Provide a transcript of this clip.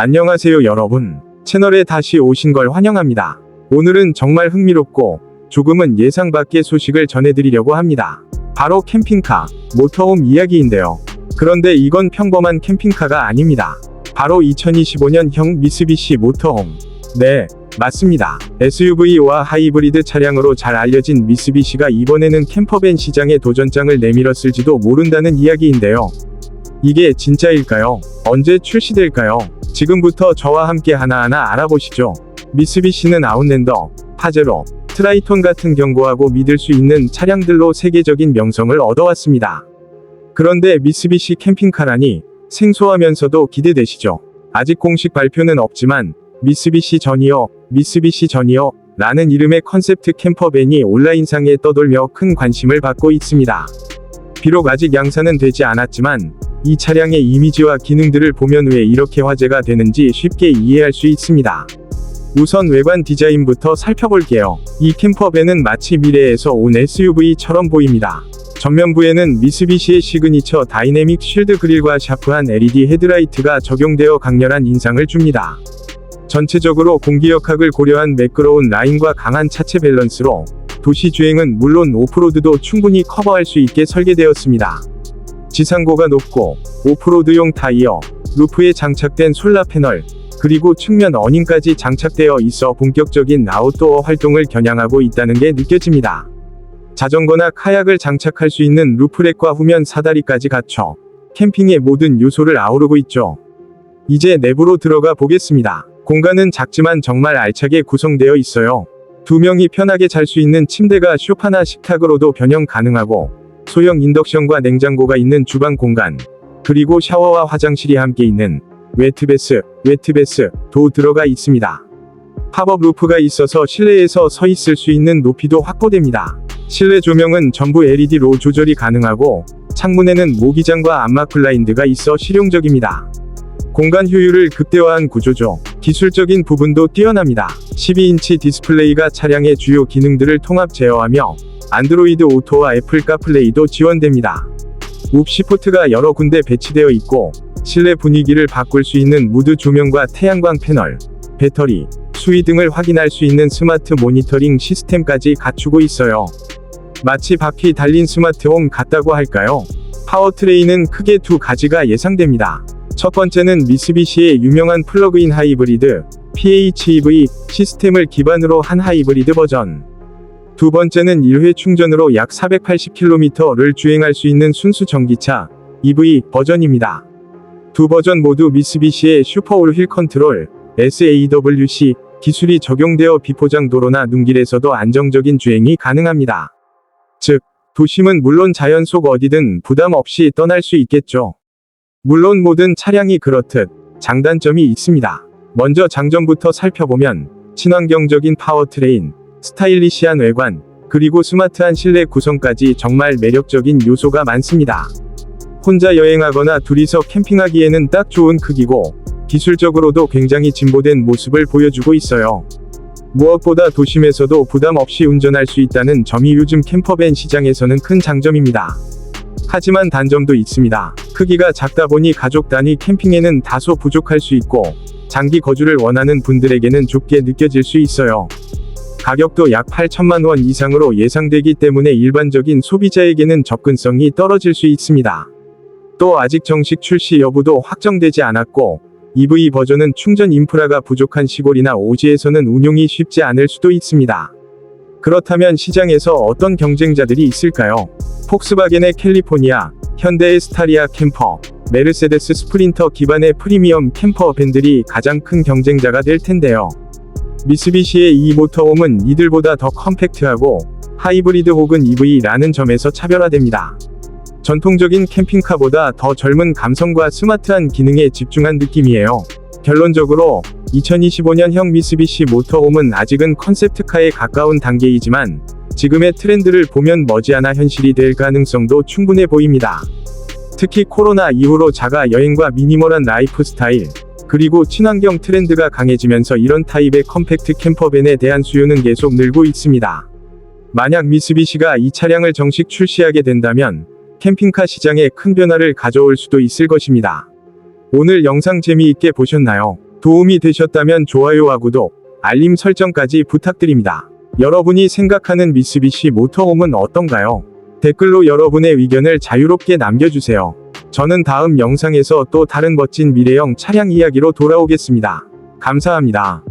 안녕하세요 여러분. 채널에 다시 오신 걸 환영합니다. 오늘은 정말 흥미롭고 조금은 예상 밖의 소식을 전해드리려고 합니다. 바로 캠핑카, 모터홈 이야기인데요. 그런데 이건 평범한 캠핑카가 아닙니다. 바로 2025년형 미쓰비시 모터홈. 네, 맞습니다. SUV와 하이브리드 차량으로 잘 알려진 미쓰비시가 이번에는 캠퍼밴 시장에 도전장을 내밀었을지도 모른다는 이야기인데요. 이게 진짜일까요? 언제 출시될까요? 지금부터 저와 함께 하나하나 알아보시죠. 미쓰비시는 아웃랜더, 파제로, 트라이톤 같은 견고하고 믿을 수 있는 차량들로 세계적인 명성을 얻어왔습니다. 그런데 미쓰비시 캠핑카라니 생소하면서도 기대되시죠? 아직 공식 발표는 없지만 미쓰비시 전이어, 미쓰비시 전이어 라는 이름의 컨셉트 캠퍼밴이 온라인상에 떠돌며 큰 관심을 받고 있습니다. 비록 아직 양산은 되지 않았지만 이 차량의 이미지와 기능들을 보면 왜 이렇게 화제가 되는지 쉽게 이해할 수 있습니다. 우선 외관 디자인부터 살펴볼게요. 이 캠퍼밴은 마치 미래에서 온 SUV처럼 보입니다. 전면부에는 미쓰비시의 시그니처 다이내믹 쉴드 그릴과 샤프한 LED 헤드라이트가 적용되어 강렬한 인상을 줍니다. 전체적으로 공기역학을 고려한 매끄러운 라인과 강한 차체 밸런스로 도시 주행은 물론 오프로드도 충분히 커버할 수 있게 설계되었습니다. 지상고가 높고 오프로드용 타이어, 루프에 장착된 솔라 패널, 그리고 측면 어닝까지 장착되어 있어 본격적인 아웃도어 활동을 겨냥하고 있다는 게 느껴집니다. 자전거나 카약을 장착할 수 있는 루프렉과 후면 사다리까지 갖춰 캠핑의 모든 요소를 아우르고 있죠. 이제 내부로 들어가 보겠습니다. 공간은 작지만 정말 알차게 구성되어 있어요. 두 명이 편하게 잘 수 있는 침대가 쇼파나 식탁으로도 변형 가능하고 소형 인덕션과 냉장고가 있는 주방 공간, 그리고 샤워와 화장실이 함께 있는 웨트베스, 웨트베스도 들어가 있습니다. 팝업 루프가 있어서 실내에서 서 있을 수 있는 높이도 확보됩니다. 실내 조명은 전부 LED로 조절이 가능하고 창문에는 모기장과 암막 블라인드가 있어 실용적입니다. 공간 효율을 극대화한 구조죠. 기술적인 부분도 뛰어납니다. 12인치 디스플레이가 차량의 주요 기능들을 통합 제어하며 안드로이드 오토와 애플 카플레이도 지원됩니다. 옵시 포트가 여러 군데 배치되어 있고 실내 분위기를 바꿀 수 있는 무드 조명과 태양광 패널, 배터리, 수위 등을 확인할 수 있는 스마트 모니터링 시스템까지 갖추고 있어요. 마치 바퀴 달린 스마트홈 같다고 할까요? 파워트레인은 크게 두 가지가 예상됩니다. 첫 번째는 미쓰비시의 유명한 플러그인 하이브리드 PHEV 시스템을 기반으로 한 하이브리드 버전. 두 번째는 1회 충전으로 약 480km를 주행할 수 있는 순수 전기차 EV 버전입니다. 두 버전 모두 미쓰비시의 슈퍼올 휠 컨트롤 SAWC 기술이 적용되어 비포장 도로나 눈길에서도 안정적인 주행이 가능합니다. 즉, 도심은 물론 자연 속 어디든 부담 없이 떠날 수 있겠죠. 물론 모든 차량이 그렇듯 장단점이 있습니다. 먼저 장점부터 살펴보면 친환경적인 파워트레인, 스타일리시한 외관, 그리고 스마트한 실내 구성까지 정말 매력적인 요소가 많습니다. 혼자 여행하거나 둘이서 캠핑하기에는 딱 좋은 크기고 기술적으로도 굉장히 진보된 모습을 보여주고 있어요. 무엇보다 도심에서도 부담 없이 운전할 수 있다는 점이 요즘 캠퍼밴 시장에서는 큰 장점입니다. 하지만 단점도 있습니다. 크기가 작다 보니 가족 단위 캠핑에는 다소 부족할 수 있고, 장기 거주를 원하는 분들에게는 좁게 느껴질 수 있어요. 가격도 약 8천만 원 이상으로 예상되기 때문에 일반적인 소비자에게는 접근성이 떨어질 수 있습니다. 또 아직 정식 출시 여부도 확정되지 않았고, EV 버전은 충전 인프라가 부족한 시골이나 오지에서는 운용이 쉽지 않을 수도 있습니다. 그렇다면 시장에서 어떤 경쟁자들이 있을까요? 폭스바겐의 캘리포니아, 현대의 스타리아 캠퍼, 메르세데스 스프린터 기반의 프리미엄 캠퍼 밴들이 가장 큰 경쟁자가 될 텐데요. 미쓰비시의 이 모터홈은 이들보다 더 컴팩트하고 하이브리드 혹은 EV라는 점에서 차별화됩니다. 전통적인 캠핑카보다 더 젊은 감성과 스마트한 기능에 집중한 느낌이에요. 결론적으로 2025년형 미쓰비시 모터홈은 아직은 컨셉트카에 가까운 단계이지만 지금의 트렌드를 보면 머지않아 현실이 될 가능성도 충분해 보입니다. 특히 코로나 이후로 자가 여행과 미니멀한 라이프 스타일, 그리고 친환경 트렌드가 강해지면서 이런 타입의 컴팩트 캠퍼밴에 대한 수요는 계속 늘고 있습니다. 만약 미쓰비시가 이 차량을 정식 출시하게 된다면 캠핑카 시장에 큰 변화를 가져올 수도 있을 것입니다. 오늘 영상 재미있게 보셨나요? 도움이 되셨다면 좋아요와 구독, 알림 설정까지 부탁드립니다. 여러분이 생각하는 미쓰비시 모터홈은 어떤가요? 댓글로 여러분의 의견을 자유롭게 남겨주세요. 저는 다음 영상에서 또 다른 멋진 미래형 차량 이야기로 돌아오겠습니다. 감사합니다.